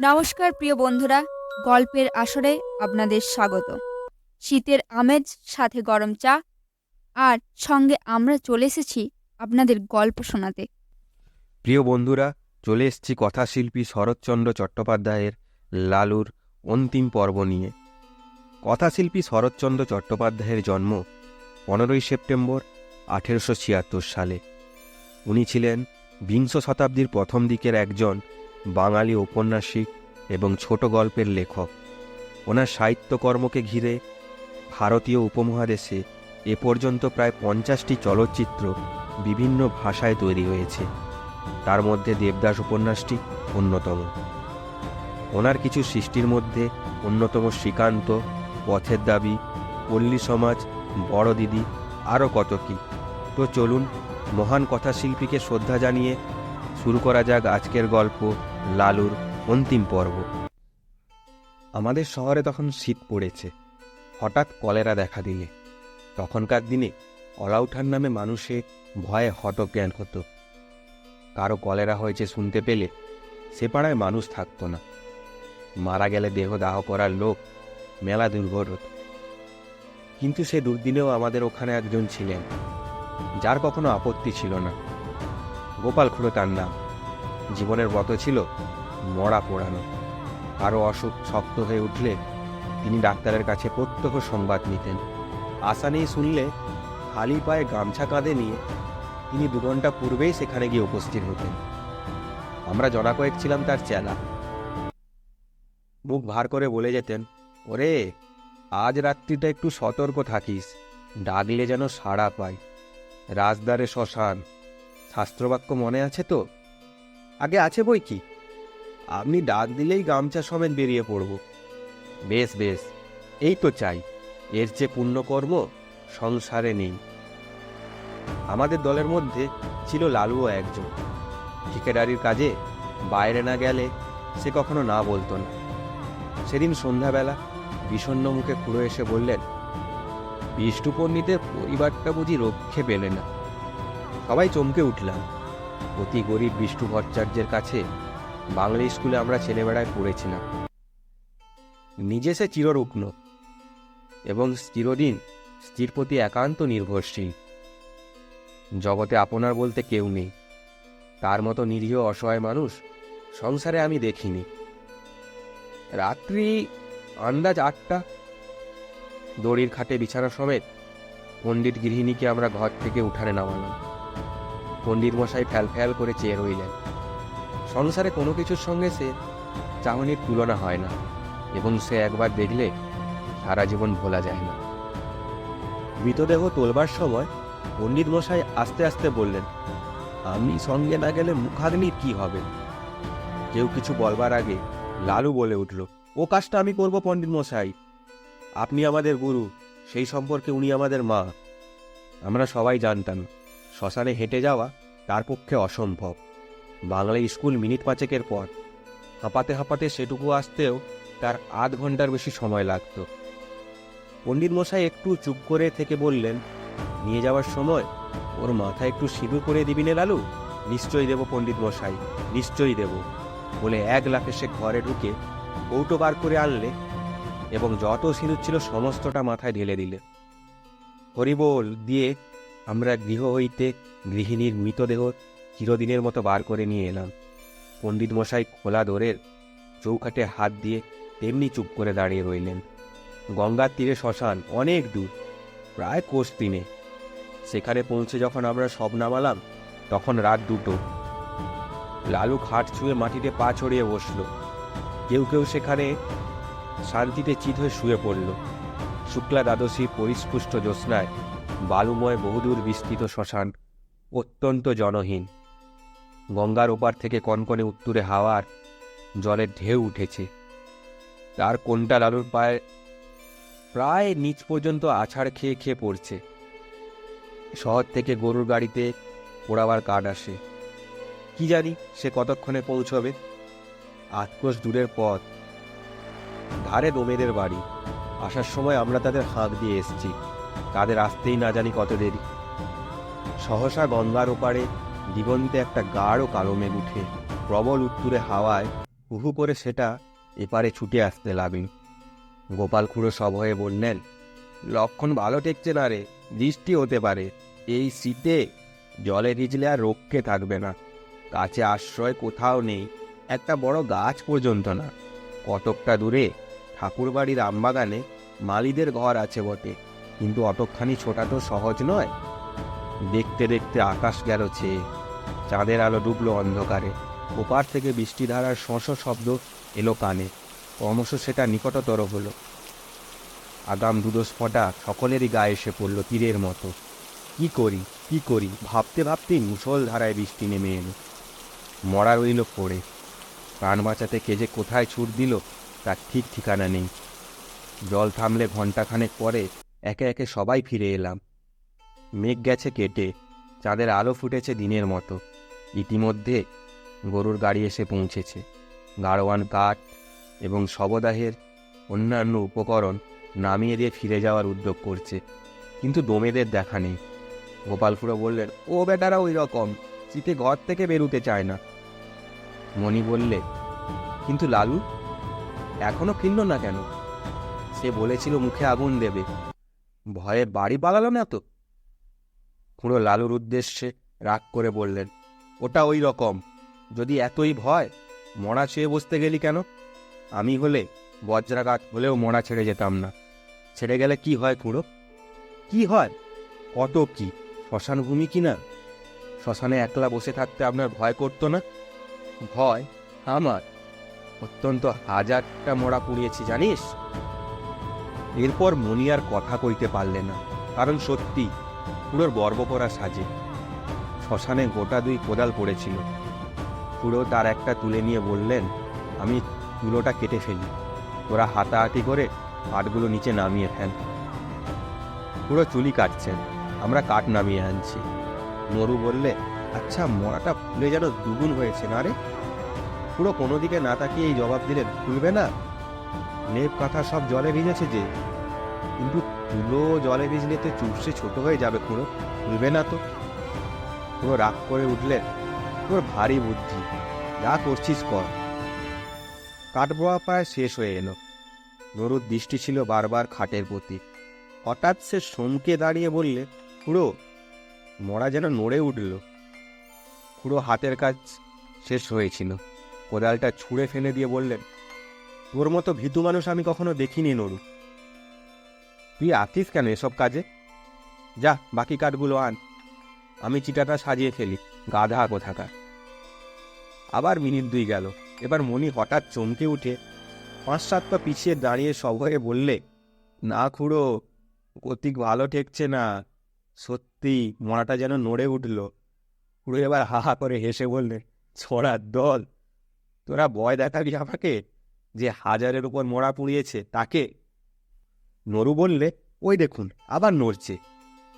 নমস্কার, প্রিয় বন্ধুরা। গল্পের আসরে আপনাদের স্বাগত। শীতের আমেজ, সাথে গরম চা। আর সঙ্গে আমরা চলে এসেছি আপনাদের গল্প শোনাতে। প্রিয় বন্ধুরা, চলে এসেছি কথাশিল্পী শরৎচন্দ্র চট্টোপাধ্যায়ের লালুর অন্তিম পর্ব নিয়ে। কথাশিল্পী শরৎচন্দ্র চট্টোপাধ্যায়ের জন্ম পনেরোই সেপ্টেম্বর আঠেরোশো ছিয়াত্তর সালে। উনি ছিলেন বিংশ শতাব্দীর প্রথম দিকের একজন বাঙালি ঔপন্যাসিক এবং ছোট গল্পের লেখক। ওনার সাহিত্যকর্মকে ঘিরে ভারতীয় উপমহাদেশে এ পর্যন্ত প্রায় পঞ্চাশটি চলচ্চিত্র বিভিন্ন ভাষায় তৈরি হয়েছে। তার মধ্যে দেবদাস উপন্যাসটি অন্যতম। ওনার কিছু সৃষ্টির মধ্যে অন্যতম শ্রীকান্ত, পথের দাবি, পল্লী সমাজ, বড় দিদি, আরও কত কি। তো চলুন মহান কথাশিল্পীকে শ্রদ্ধা জানিয়ে শুরু করা যাক আজকের গল্প লালুর অন্তিম পর্ব। আমাদের শহরে তখন শীত পড়েছে। হঠাৎ কলেরা দেখা দিলে। তখনকার দিনে অলাউঠার নামে মানুষে ভয়ে হতজ্ঞান হতো। কারও কলেরা হয়েছে শুনতে পেলে সে পাড়ায় মানুষ থাকতো না। মারা গেলে দেহ দাহ করার লোক মেলা দুর্ভর হতো। কিন্তু সে দুর্দিনেও আমাদের ওখানে একজন ছিলেন, যার কখনো আপত্তি ছিল না। গোপাল খুঁড়ো তার নাম। জীবনের ব্রত ছিল মরা পোড়ানো। আরও অসুখ শক্ত হয়ে উঠলে তিনি ডাক্তারের কাছে প্রত্যক্ষ সংবাদ নিতেন। আশা নেই শুনলে খালি পায়ে গামছা কাঁধে নিয়ে তিনি দু ঘণ্টা পূর্বেই সেখানে গিয়ে উপস্থিত হতেন। আমরা জনা কয়েক ছিলাম তার চেলা। মুখ ভার করে বলে যেতেন, ওরে, আজ রাত্রিটা একটু সতর্ক থাকিস, ডাকলে যেন সাড়া পাই। রাজদারে শ্মশান, শাস্ত্রবাক্য মনে আছে তো? আগে আছে বই কি? আপনি ডাক দিলেই গামছা সমেত বেরিয়ে পড়ব। বেশ বেশ, এই তো চাই। এর চেয়ে পুণ্যকর্ম, সংসারে নেই। আমাদের দলের মধ্যে ছিল লালুও একজন। ঠিকাদারির কাজে বাইরে না গেলে সে কখনো না বলতো না। সেদিন সন্ধ্যাবেলা বিষণ্ণ মুখে খুঁড়ো এসে বললেন বিষ্ণু পণ্ডিতের পরিবারটা বুঝি রক্ষে পেলে না। সবাই চমকে উঠলাম। অতি গরিব বিষ্ণু ভট্টাচার্যের কাছে বাংলা স্কুলে আমরা ছেলেবেলায় পড়েছিলাম। নিজে সে চিররুগ্ন এবং চিরদিন স্ত্রীর প্রতি একান্ত নির্ভরশীল। জগতে আপনার বলতে কেউ নেই। তার মতো নিরীহ অসহায় মানুষ সংসারে আমি দেখিনি। রাত্রি আন্দাজ আটটা। দড়ির খাটে বিছানা সমেত পণ্ডিত গৃহিণীকে আমরা ঘর থেকে উঠানে নামালাম। পণ্ডিত মশাই ফ্যাল ফ্যাল করে চেয়ে রইলেন। সংসারে কোনো কিছুর সঙ্গে সে চাহনির তুলনা হয় না, এবং সে একবার দেখলে সারা জীবন ভোলা যায় না। মৃতদেহ তোলবার সময় পণ্ডিত মশাই আস্তে আস্তে বললেন, আমি সঙ্গে না গেলে মুখাগ্নির কি হবে? কেউ কিছু বলবার আগে লালু বলে উঠল, ও কাজটা আমি করব পণ্ডিত মশাই আপনি আমাদের গুরু, সেই সম্পর্কে উনি আমাদের মা। আমরা সবাই জানতাম। শ্মশানে হেঁটে যাওয়া তার পক্ষে অসম্ভব। বাংলা স্কুল মিনিট পাঁচেকের পর। হাঁপাতে হাঁপাতে সেটুকু আসতেও তার আধ ঘণ্টার বেশি সময় লাগতো। পণ্ডিত মশাই একটু চুপ করে থেকে বললেন, নিয়ে যাওয়ার সময় ওর মাথায় একটু সিঁদুর করে দিবি নে লালু? নিশ্চয়ই দেব পণ্ডিত মশাই, নিশ্চয়ই দেব। বলে এক লাখে সে ঘরে ঢুকে কৌটো বার করে আনলে এবং যত সিঁদুর ছিল সমস্তটা মাথায় ঢেলে দিলে। হরিবোল দিয়ে আমরা গৃহ হইতে গৃহিণীর মৃতদেহ চিরদিনের মতো বার করে নিয়ে এলাম। পণ্ডিত মশাই খোলা দোরের চৌখাটে হাত দিয়ে তেমনি চুপ করে দাঁড়িয়ে রইলেন। গঙ্গার তীরে শ্মশান অনেক দূর, প্রায় কোষ তিনে সেখানে পৌঁছে যখন আমরা সব নামালাম, তখন রাত দুটো। লালু খাট ছুঁয়ে মাটিতে পা ছড়িয়ে বসল। কেউ কেউ সেখানে শান্তিতে চিত হয়ে শুয়ে পড়ল। শুক্লা দ্বাদশী পরিস্পুষ্ট জ্যোৎস্নায় বালুময় বহুদূর বিস্তৃত শ্মশান, অত্যন্ত জনহীন। গঙ্গার ওপার থেকে কনকনে উত্তুরে হাওয়ার জলের ঢেউ উঠেছে। তার কোনটা লালুর পায়ে প্রায় নিচ পর্যন্ত আছাড় খেয়ে খেয়ে পড়ছে। শহর থেকে গরুর গাড়িতে পোড়াবার কাঠ আসে। কি জানি সে কতক্ষণে পৌঁছবে। আটকোষ দূরের পথ। ধারে দোমেদের বাড়ি। আসার সময় আমরা তাদের হাঁক দিয়ে এসেছি। তাদের আসতেই না জানি কত দেরি। সহসা গঙ্গার ওপারে দিগন্তে একটা গাঢ় কালো মেঘ উঠে প্রবল উত্তুরে হাওয়ায় হুহু করে সেটা এপারে ছুটে আসতে লাগল। গোপাল খুঁড়ো সব হয়ে বললেন, লক্ষণ ভালো ঠেকছে না রে, বৃষ্টি হতে পারে। এই শীতে জলে ভিজলে আর রক্ষে থাকবে না। কাছে আশ্রয় কোথাও নেই, একটা বড় গাছ পর্যন্ত না। কতকটা দূরে ঠাকুরবাড়ির আমবাগানে মালিদের ঘর আছে বটে। কিন্তু অতখানি ছোটা তো সহজ নয়। দেখতে দেখতে আকাশ গেল ছেয়ে চাঁদের আলো ডুবলো অন্ধকারে। ওপার থেকে বৃষ্টিধারার শশ শব্দ এলো কানে, ক্রমশ সেটা নিকটতর হলো। আগাম দুদস্ফটা সকলেরই গায়ে এসে পড়ল তীরের মতো। কি করি কি করি, ভাবতে ভাবতেই মুসল ধারায় বৃষ্টি নেমে এলো। মরা রইল পড়ে, প্রাণ বাঁচাতে কে যে কোথায় ছুট দিল তার ঠিক ঠিকানা নেই। জল থামলে ঘণ্টাখানেক পরে একে একে সবাই ফিরে এলাম। মেঘ গেছে কেটে, চাঁদের আলো ফুটেছে দিনের মতো। ইতিমধ্যে গরুর গাড়ি এসে পৌঁছেছে। গাড়োয়ান কাঠ এবং শবদাহের অন্যান্য উপকরণ নামিয়ে দিয়ে ফিরে যাওয়ার উদ্যোগ করছে। কিন্তু দমেদের দেখা নেই। গোপালপুরো বললেন, ও বেটারা ওই রকম শীতে ঘর থেকে বেরুতে চায় না। মণি বললে, কিন্তু লালু, এখনও ফিরল না কেন? সে বলেছিল, মুখে আগুন দেবে। ভয়ে বাড়ি পালালো না তো? খুঁড়ো লালুর উদ্দেশ্যে রাগ করে বললেন, ওটা ওই রকম। যদি এতই ভয়, মরা ছুঁয়ে বসতে গেলি কেন? আমি হলে বজ্রাঘাত হলেও মরা ছেড়ে যেতাম না। ছেড়ে গেলে কি হয় খুঁড়ো? কি হয়? কত কি? শ্মশান ভূমি কি না? শ্মশানে একলা বসে থাকতে আপনার ভয় করতো না? ভয় আমার। অত্যন্ত হাজারটা মোড়া পুড়িয়েছি, জানিস? এরপর মনি আর কথা কইতে পারলে না, কারণ সত্যি পুরোর বর্ব করা সাজে। শ্মশানে গোটা দুই কোদাল পড়েছিল। পুরো তার একটা তুলে নিয়ে বললেন, আমি তুলোটা কেটে ফেলি। তোরা হাতাহাতি করে কাঠগুলো নিচে নামিয়ে ফেল। পুরো চুলি কাটছেন, আমরা কাঠ নামিয়ে আনছি। নরু বললে আচ্ছা মরাটা ফুলে যেন দুগুণ হয়েছে না রে? পুরো কোনো দিকে না তাকিয়ে এই জবাব দিলে ফুলবে না? লেপ কাঁথা সব জলে ভিজেছে যে। কিন্তু তুলো জলে ভিজলে তো চুপসে ছোট হয়ে যাবে পুরো ফুলবে না তো। পুরো রাগ করে উঠলেন তোর ভারী বুদ্ধি। যা করছিস কর। কাঠবোয়া প্রায় শেষ হয়ে এলো। নরুর দৃষ্টি ছিল বারবার খাটের প্রতি। হঠাৎ সে সমকে দাঁড়িয়ে বললে, খুড়ো, মরা যেন নড়ে উঠল। খুড়ো হাতের কাজ শেষ হয়েছিল। কোদালটা ছুঁড়ে ফেলে দিয়ে বললেন তোর মতো ভীতু মানুষ আমি কখনো দেখিনি, নরু। তুই আসিস কেন এসব কাজে? যা, বাকি কাঠগুলো আন। আমি চিটাটা সাজিয়ে ফেলি গাধা কোথাকার। আবার মিনিট দুই গেল। এবার মনি হঠাৎ চমকে উঠে পাঁচ সাত পা পিছিয়ে দাঁড়িয়ে সভয়ে বললে, না খুড়ো, গতিক ভালো ঠেকছে না। সত্যি মরাটা যেন নড়ে উঠল। খুড়ো এবার হা হা করে হেসে বললে ছড়ার দল, তোরা ভয় দেখাবি আমাকে? যে হাজারের উপর মরা পুড়িয়েছে তাকে? নরু বললে, ওই দেখুন, আবার নড়ছে।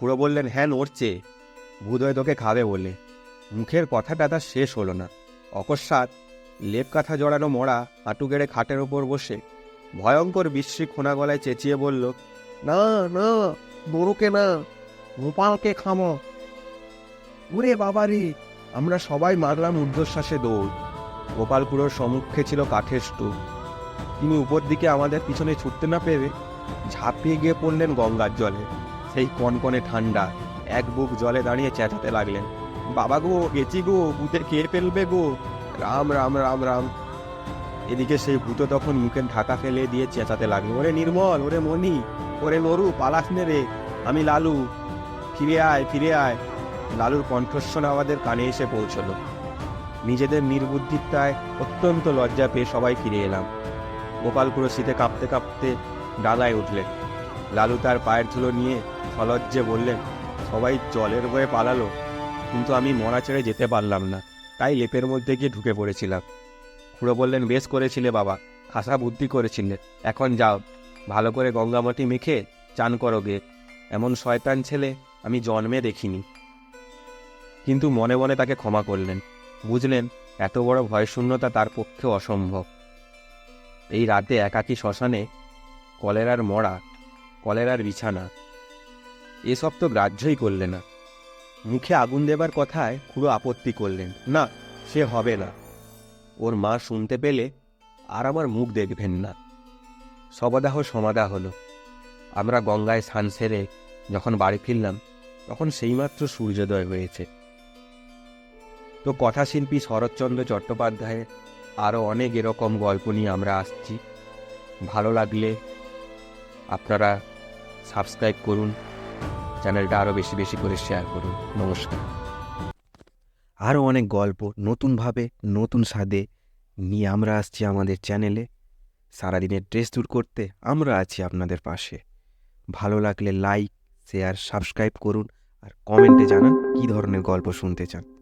খুড়ো বললেন হ্যাঁ নড়ছে। ভূদয় তোকে খাবে বলে। মুখের কথাটা তার শেষ হলো না। অকস্মাৎ লেপ কাঁথা জড়ানো মরা হাঁটু গেড়ে খাটের ওপর বসে ভয়ঙ্কর বিশ্রী খোনা গলায় চেঁচিয়ে বলল, না না বড়ুকে না, গোপালকে খামো। ওরে বাবারে, আমরা সবাই মারলাম ঊর্ধ্বশ্বাসে দৌড়। গোপালপুরের সম্মুখে ছিল কাঠের স্টুপ তিনি উপর দিকে আমাদের পিছনে ছুটতে না পেরে ঝাঁপিয়ে গিয়ে পড়লেন গঙ্গার জলে। সেই কনকনে ঠান্ডা এক বুক জলে দাঁড়িয়ে চেঁচাতে লাগলেন। বাবা গো গেছি গো, ভূতে খেয়ে ফেলবে গো? রাম রাম রাম রাম। এদিকে সেই ভূত তখন মুখে ঢাকা ফেলে দিয়ে চেঁচাতে লাগল। ওরে নির্মল, ওরে মনি ওরে নরু, পালাস নে রে, আমি লালু। ফিরে আয় ফিরে আয়। লালুর কণ্ঠস্বর আমাদের কানে এসে পৌঁছলো। নিজেদের নির্বুদ্ধিতায় অত্যন্ত লজ্জা পেয়ে সবাই ফিরে এলাম। গোপালপুরো শীতে কাঁপতে কাঁপতে ডালায় উঠলেন। লালু তার পায়ের ধুলো নিয়ে সলজ্জে বললেন, সবাই জলের বয়ে পালালো, কিন্তু আমি মরা ছেড়ে যেতে পারলাম না। তাই লেপের মধ্যে গিয়ে ঢুকে পড়েছিলাম। খুড়ো বললেন, বেশ করেছিলে বাবা, খাসা বুদ্ধি করেছিলে। এখন যাও, ভালো করে গঙ্গামাটি মেখে চান করো গে। এমন শয়তান ছেলে আমি জন্মে দেখিনি। কিন্তু মনে মনে তাকে ক্ষমা করলেন। বুঝলেন, এত বড় ভয়শূন্যতা তার পক্ষে অসম্ভব। এই রাতে একাকী শ্মশানে কলেরার মরা কলেরার বিছানা, এসব তো গ্রাহ্যই করলে না। মুখে আগুন দেবার কথায় খুড়ো আপত্তি করলেন, না, সে হবে না। ওর মা শুনতে পেলে আর আমার মুখ দেখবেন না। সবদাহ সমাদা হলো। আমরা গঙ্গায় স্নান সেরে যখন বাড়ি ফিরলাম, তখন সেইমাত্র সূর্যোদয় হয়েছে। তো কথাশিল্পী শরৎচন্দ্র চট্টোপাধ্যায়ের আরও অনেক এরকম গল্প নিয়ে আমরা আসছি। ভালো লাগলে আপনারা সাবস্ক্রাইব করুন, চ্যানেলটা আরও বেশি বেশি করে শেয়ার করুন। নমস্কার। আরও অনেক গল্প নতুনভাবে, নতুন স্বাদে নিয়ে আমরা আসছি আমাদের চ্যানেলে। সারাদিনের ড্রেস দূর করতে আমরা আছি আপনাদের পাশে। ভালো লাগলে লাইক, শেয়ার, সাবস্ক্রাইব করুন আর কমেন্টে জানান কী ধরনের গল্প শুনতে চান।